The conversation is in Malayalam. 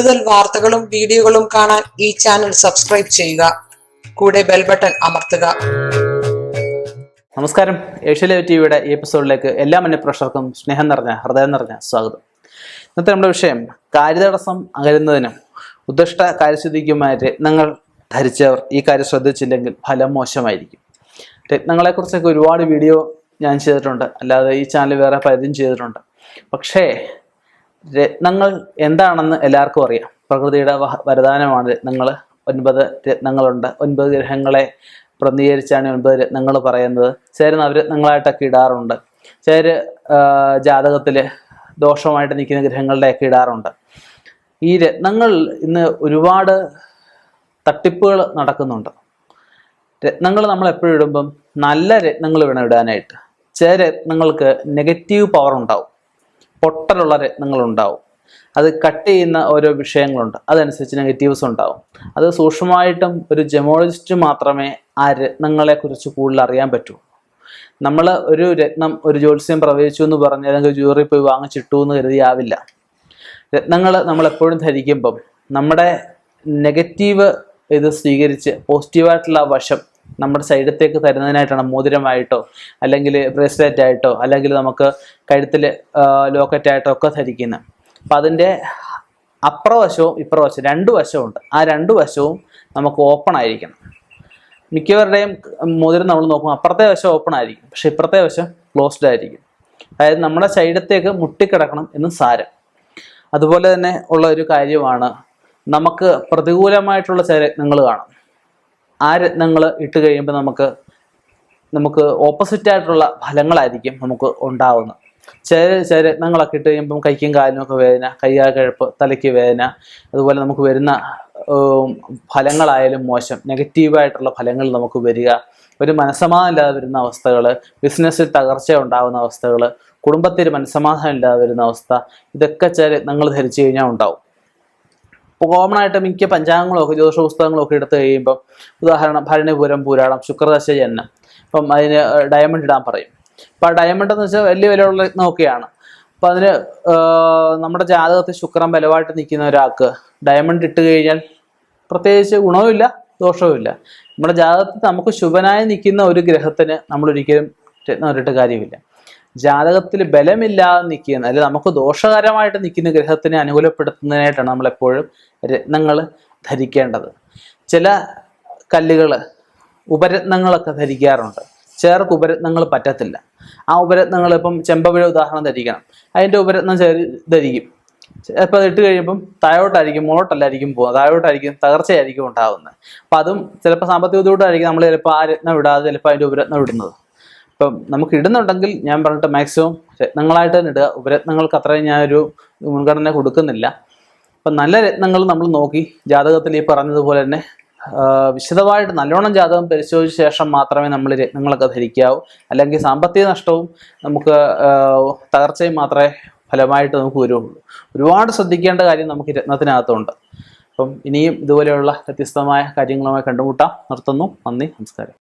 കൂടുതൽ വാർത്തകളും വീഡിയോകളും കാണാൻ ഈ ചാനൽ സബ്സ്ക്രൈബ് ചെയ്യുക. കൂടെ ബെൽ ബട്ടൺ അമർത്തുക. നമസ്കാരം. ഏഷ്യലൈവ് ടി വിയുടെ ഈ എപ്പിസോഡിലേക്ക് എല്ലാ മന്യപ്രേക്ഷകർക്കും സ്നേഹം നിറഞ്ഞ ഹൃദയം നിറഞ്ഞ സ്വാഗതം. ഇന്നത്തെ നമ്മുടെ വിഷയം കാര്യതടസ്സം അകലുന്നതിനും ഉദ്ദിഷ്ട കാര്യശുദ്ധിക്കുമായി രത്നങ്ങൾ ധരിച്ചവർ ഈ കാര്യം ശ്രദ്ധിച്ചില്ലെങ്കിൽ ഫലം മോശമായിരിക്കും. രത്നങ്ങളെക്കുറിച്ചൊക്കെ ഒരുപാട് വീഡിയോ ഞാൻ ചെയ്തിട്ടുണ്ട്. അല്ലാതെ ഈ ചാനൽ വേറെ പലതും ചെയ്തിട്ടുണ്ട്. പക്ഷേ രത്നങ്ങൾ എന്താണെന്ന് എല്ലാവർക്കും അറിയാം. പ്രകൃതിയുടെ വരദാനമാണ് രത്നങ്ങൾ. ഒൻപത് രത്നങ്ങളുണ്ട്. ഒൻപത് ഗ്രഹങ്ങളെ പ്രതിനിധീകരിച്ചാണ് ഒൻപത് രത്നങ്ങൾ പറയുന്നത്. ചേര് നവരത്നങ്ങളായിട്ടൊക്കെ ഇടാറുണ്ട്. ചിലർ ജാതകത്തിൽ ദോഷമായിട്ട് നിൽക്കുന്ന ഗ്രഹങ്ങളുടെയൊക്കെ ഇടാറുണ്ട്. ഈ രത്നങ്ങൾ ഇന്ന് ഒരുപാട് തട്ടിപ്പുകൾ നടക്കുന്നുണ്ട്. രത്നങ്ങൾ നമ്മൾ എപ്പോഴും ഇടുമ്പം നല്ല രത്നങ്ങൾ വേണം ഇടാനായിട്ട്. ചില രത്നങ്ങൾക്ക് നെഗറ്റീവ് പവർ ഉണ്ടാവും. പൊട്ടലുള്ള രത്നങ്ങൾ ഉണ്ടാവും അത് കട്ട് ചെയ്യുന്ന ഓരോ വിഷയങ്ങളുണ്ട്. അതനുസരിച്ച് നെഗറ്റീവ്സ് ഉണ്ടാവും. അത് സൂക്ഷ്മമായിട്ടും ഒരു ജെമോളജിസ്റ്റ് മാത്രമേ ആ രത്നങ്ങളെ കുറിച്ച് കൂടുതൽ അറിയാൻ പറ്റൂ. നമ്മൾ ഒരു രത്നം ഒരു ജ്യോത്സ്യം പ്രവചിച്ചു എന്ന് പറഞ്ഞ് അല്ലെങ്കിൽ ജ്വല്ലറി പോയി വാങ്ങിച്ചിട്ടു എന്ന് കരുതിയാവില്ല. രത്നങ്ങൾ നമ്മൾ എപ്പോഴും ധരിക്കുമ്പം നമ്മുടെ നെഗറ്റീവ് ഇത് സ്വീകരിച്ച് പോസിറ്റീവായിട്ടുള്ള വശം നമ്മുടെ സൈഡത്തേക്ക് തരുന്നതിനായിട്ടാണ്? മോതിരമായിട്ടോ അല്ലെങ്കിൽ ബ്രേസ്ലെറ്റ് ആയിട്ടോ അല്ലെങ്കിൽ നമുക്ക് കഴുത്തിൽ ലോക്കറ്റായിട്ടോ ഒക്കെ ധരിക്കുന്നത്. അപ്പം അതിന്റെ അപ്പുറവശവും ഇപ്പുറവശവും രണ്ട് വശമുണ്ട് ആ രണ്ട് വശവും നമുക്ക് ഓപ്പൺ ആയിരിക്കണം. മിക്കവരുടെയും മോതിരം നമ്മൾ നോക്കും അപ്പുറത്തെ വശം ഓപ്പൺ ആയിരിക്കും. പക്ഷെ ഇപ്പുറത്തെ വശം ക്ലോസ്ഡ് ആയിരിക്കും. അതായത് നമ്മുടെ സൈഡത്തേക്ക് മുട്ടിക്കിടക്കണം എന്ന് സാരം. അതുപോലെ തന്നെ ഉള്ള ഒരു കാര്യമാണ് നമുക്ക് പ്രതികൂലമായിട്ടുള്ള ചില നിങ്ങൾ കാണും. ആ രത്നങ്ങൾ ഇട്ട് കഴിയുമ്പോൾ നമുക്ക് നമുക്ക് ഓപ്പോസിറ്റ് ആയിട്ടുള്ള ഫലങ്ങളായിരിക്കും നമുക്ക് ഉണ്ടാവുന്നത്. ചില ചില രത്നങ്ങളൊക്കെ ഇട്ട് കഴിയുമ്പം കൈക്കും കാലിനും ഒക്കെ വേദന കൈകാൽ കിഴപ്പ് തലയ്ക്ക് വേദന അതുപോലെ നമുക്ക് വരുന്ന ഫലങ്ങളായാലും മോശം നെഗറ്റീവായിട്ടുള്ള ഫലങ്ങൾ നമുക്ക് വരിക ഒരു മനസ്സമാധാനം ഇല്ലാതെ വരുന്ന അവസ്ഥകൾ ബിസിനസ്സിൽ തകർച്ച ഉണ്ടാകുന്ന അവസ്ഥകൾ കുടുംബത്തിൽ മനസ്സമാധാനം ഇല്ലാതെ വരുന്ന അവസ്ഥ ഇതൊക്കെ ചില രത്നങ്ങൾ ധരിച്ചു കഴിഞ്ഞാൽ ഉണ്ടാവും. ഇപ്പോൾ കോമൺ ആയിട്ട് മിക്ക പഞ്ചാംഗങ്ങളൊക്കെ ജ്യോതിഷ പുസ്തകങ്ങളൊക്കെ എടുത്തു കഴിയുമ്പോൾ ഉദാഹരണം ഭരണിപുരം പുരാണം ശുക്രദശ ജന്മം. അപ്പം അതിന് ഡയമണ്ട് ഇടാൻ പറയും. അപ്പം ആ ഡയമണ്ട് എന്ന് വെച്ചാൽ വലിയ വിലയുള്ള രത്നമൊക്കെയാണ് അപ്പം അതിന് നമ്മുടെ ജാതകത്തിൽ ശുക്രൻ ബലമായിട്ട് നിൽക്കുന്ന ഒരാൾക്ക് ഡയമണ്ട് ഇട്ട് കഴിഞ്ഞാൽ പ്രത്യേകിച്ച് ഗുണവുമില്ല ദോഷവുമില്ല. നമ്മുടെ ജാതകത്തിൽ നമുക്ക് ശുഭനായി നിൽക്കുന്ന ഒരു ഗ്രഹത്തിന് നമ്മൾ ഒരിക്കലും രത്നം കാര്യമില്ല. ജാതകത്തിൽ ബലമില്ലാതെ നിൽക്കുന്ന അല്ലെങ്കിൽ നമുക്ക് ദോഷകരമായിട്ട് നിൽക്കുന്ന ഗ്രഹത്തിനെ അനുകൂലപ്പെടുത്തുന്നതിനായിട്ടാണ് നമ്മളെപ്പോഴും രത്നങ്ങൾ ധരിക്കേണ്ടത്. ചില കല്ലുകൾ ഉപരത്നങ്ങളൊക്കെ ധരിക്കാറുണ്ട്. ചേർക്ക് ഉപരത്നങ്ങൾ പറ്റത്തില്ല. ആ ഉപരത്നങ്ങൾ ഇപ്പം ചെമ്പവിഴ ഉദാഹരണം ധരിക്കണം. അതിന്റെ ഉപരത്നം ധരിക്കും. ചിലപ്പോൾ ഇട്ട് കഴിയുമ്പം താഴോട്ടായിരിക്കും മുകളോട്ടല്ലായിരിക്കും പോകുക താഴോട്ടായിരിക്കും തകർച്ചയായിരിക്കും ഉണ്ടാകുന്നത് അപ്പം അതും ചിലപ്പോൾ സാമ്പത്തിക ബുദ്ധിമുട്ടായിരിക്കും നമ്മൾ ചിലപ്പോൾ ആ രത്നം ഇടാതെ ചിലപ്പോൾ അതിന്റെ ഉപരത്നം ഇടുന്നത്. ഇപ്പം നമുക്ക് ഇടുന്നുണ്ടെങ്കിൽ ഞാൻ പറഞ്ഞിട്ട് മാക്സിമം രത്നങ്ങളായിട്ട് തന്നെ ഇടുക. ഉപരത്നങ്ങൾക്ക് അത്രയും ഞാനൊരു മുൻഗണന കൊടുക്കുന്നില്ല. അപ്പം നല്ല രത്നങ്ങൾ നമ്മൾ നോക്കി. ജാതകത്തിൽ ഈ പറഞ്ഞതുപോലെ തന്നെ വിശദമായിട്ട് നല്ലോണം ജാതകം പരിശോധിച്ച ശേഷം മാത്രമേ നമ്മൾ രത്നങ്ങളൊക്കെ ധരിക്കാവൂ. അല്ലെങ്കിൽ സാമ്പത്തിക നഷ്ടവും നമുക്ക് തകർച്ചയും മാത്രമേ ഫലമായിട്ട് നമുക്ക് വരുള്ളൂ. ഒരുപാട് ശ്രദ്ധിക്കേണ്ട കാര്യം നമുക്ക് രത്നത്തിനകത്തുണ്ട്. അപ്പം ഇനിയും ഇതുപോലെയുള്ള വ്യത്യസ്തമായ കാര്യങ്ങളുമായി കണ്ടുമുട്ടാം. നിർത്തുന്നു. നന്ദി. നമസ്കാരം.